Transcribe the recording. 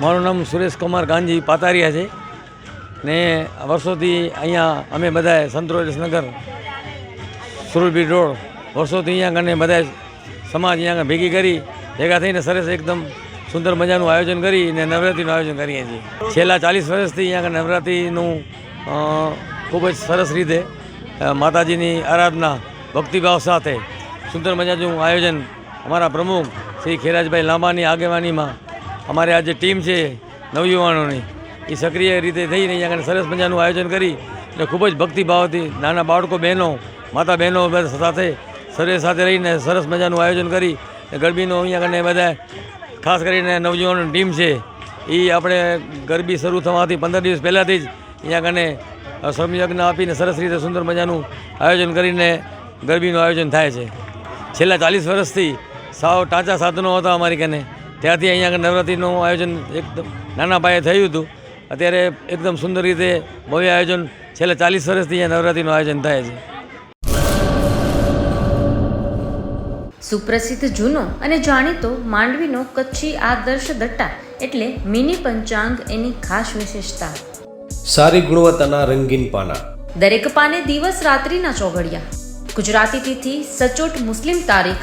મારું નામ સુરેશ કુમાર ગાંધી પાતારિયા છે. ને વર્ષોથી અહીંયા અમે બધાએ સંતોષનગર સુરબી રોડ વર્ષોથી અહીંયા આગળ બધાએ સમાજ અહીંયા ભેગી કરી, ભેગા થઈને સરસ એકદમ સુંદર મજાનું આયોજન કરી અને નવરાત્રિનું આયોજન કરીએ છીએ. છેલ્લા ચાલીસ વર્ષથી અહીંયા આગળ નવરાત્રિનું ખૂબ જ સરસ રીતે માતાજીની આરાધના, ભક્તિભાવ સાથે સુંદર મજાનું આયોજન અમારા પ્રમુખ શ્રી ખેરાજભાઈ લાંબાની આગેવાનીમાં અમારી આ જે ટીમ છે નવયુવાનોની. એ સક્રિય રીતે થઈને અહીંયા આગળ સરસ મજાનું આયોજન કરી અને ખૂબ જ ભક્તિભાવથી નાના બાળકો, બહેનો, માતા બહેનો સાથે સરે સાથે રહીને સરસ મજાનું આયોજન કરી ગરબીનું અહીંયા આગળ બધા ખાસ કરીને નવયુવાનોની ટીમ છે, એ આપણે ગરબી શરૂ થવાથી પંદર દિવસ પહેલાંથી જ અહીંયા કને સ્વામીયજ્ઞ આપીને સરસ રીતે સુંદર મજાનું આયોજન કરીને ગરબીનું આયોજન થાય છે. છેલ્લા ચાલીસ વર્ષથી સાવ ટાંચા સાધનો હતા અમારી કને. ત્યાંથી અહીંયા આગળ નવરાત્રિનું આયોજન એકદમ નાના પાયે થયું હતું. અત્યારે એકદમ સુંદર રીતે ભવ્ય આયોજન છેલ્લા ચાલીસ વર્ષથી અહીંયા નવરાત્રિનું આયોજન થાય છે. સુપ્રસિદ્ધ જૂનો અને જાણીતો માંડવીનો કચ્છી આદર્શ દટ્ટા એટલે મિની પંચાંગ એની ખાસ વિશેષતા. સારી ગુણવત્તાના રંગીન પાના. દરેક પાને દિવસ રાત્રિના ચોઘડિયા. ગુજરાતી તિથિ સચોટ મુસ્લિમ તારીખ